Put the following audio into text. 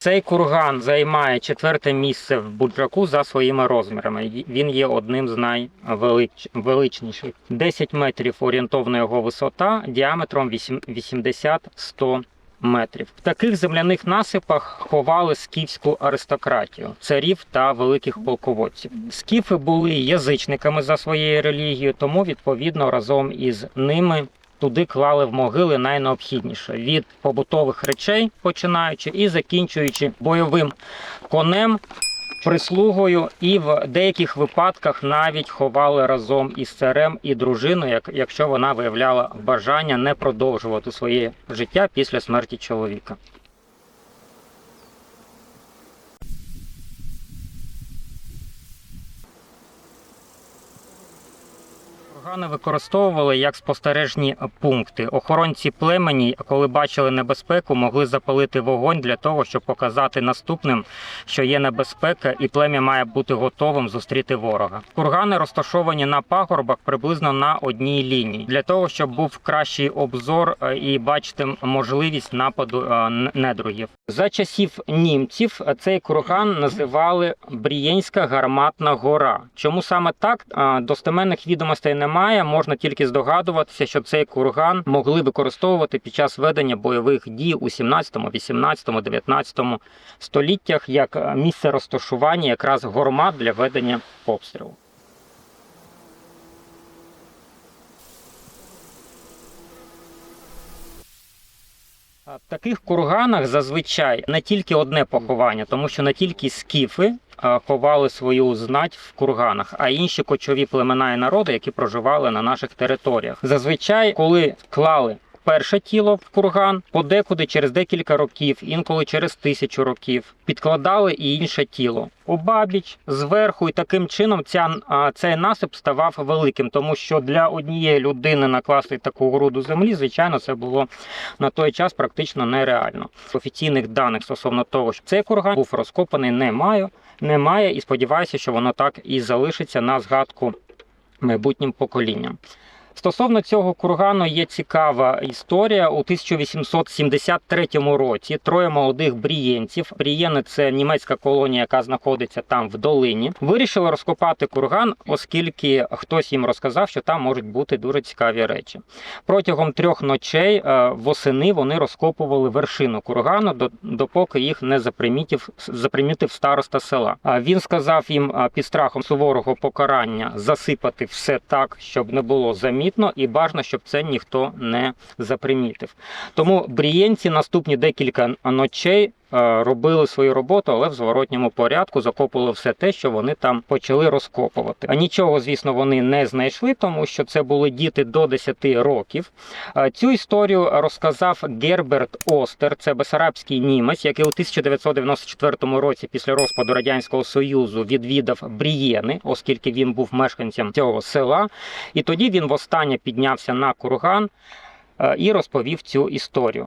Цей курган займає четверте місце в Буджаку за своїми розмірами. Він є одним з найвеличніших. 10 метрів орієнтовна його висота, діаметром 80-100 метрів. В таких земляних насипах ховали скіфську аристократію, царів та великих полководців. Скіфи були язичниками за своєю релігією, тому відповідно разом із ними туди клали в могили найнеобхідніше від побутових речей, починаючи і закінчуючи бойовим конем. Прислугою і в деяких випадках навіть ховали разом із царем і дружиною, як, якщо вона виявляла бажання не продовжувати своє життя після смерті чоловіка. Кургани використовували як спостережні пункти. Охоронці племені, коли бачили небезпеку, могли запалити вогонь для того, щоб показати наступним, що є небезпека, і плем'я має бути готовим зустріти ворога. Кургани розташовані на пагорбах приблизно на одній лінії, для того, щоб був кращий обзор е, і бачити можливість нападу е, недругів. За часів німців е, цей курган називали Брієнська гарматна гора. Чому саме так? Достеменних відомостей немає. Можна тільки здогадуватися, що цей курган могли використовувати під час ведення бойових дій у 17, 18, 19 століттях як місце розташування якраз гормат для ведення обстрілу. В таких курганах зазвичай не тільки одне поховання, тому що не тільки скіфи ховали свою знать в курганах, а інші кочові племена і народи, які проживали на наших територіях. Зазвичай, коли клали перше тіло в курган, подекуди через декілька років, інколи через тисячу років, підкладали і інше тіло. Обабіч, зверху, і таким чином ця, цей насип ставав великим, тому що для однієї людини накласти таку груду землі, звичайно, це було на той час практично нереально. Офіційних даних стосовно того, що цей курган був розкопаний, немає. Немає, і сподіваюся, що воно так і залишиться на згадку майбутнім поколінням. Стосовно цього кургану є цікава історія. У 1873 році троє молодих брієнців, брієни це німецька колонія, яка знаходиться там в долині, вирішили розкопати курган, оскільки хтось їм розказав, що там можуть бути дуже цікаві речі. Протягом трьох ночей е, восени вони розкопували вершину кургану, до- допоки їх не запримітив, запримітив староста села. Він сказав їм під страхом суворого покарання засипати все так, щоб не було замітно, і бажано, щоб це ніхто не запримітив. Тому брієнці наступні декілька ночей. Е, Робили свою роботу, але в зворотньому порядку закопували все те, що вони там почали розкопувати. А нічого, звісно, вони не знайшли, тому що це були діти до 10 років. Е, Цю історію розказав Герберт Остер, це бесарабський німець, який у 1994 році, після розпаду радянського союзу, відвідав Брієни, оскільки він був мешканцем цього села. І тоді він востаннє піднявся на курган е, і розповів цю історію.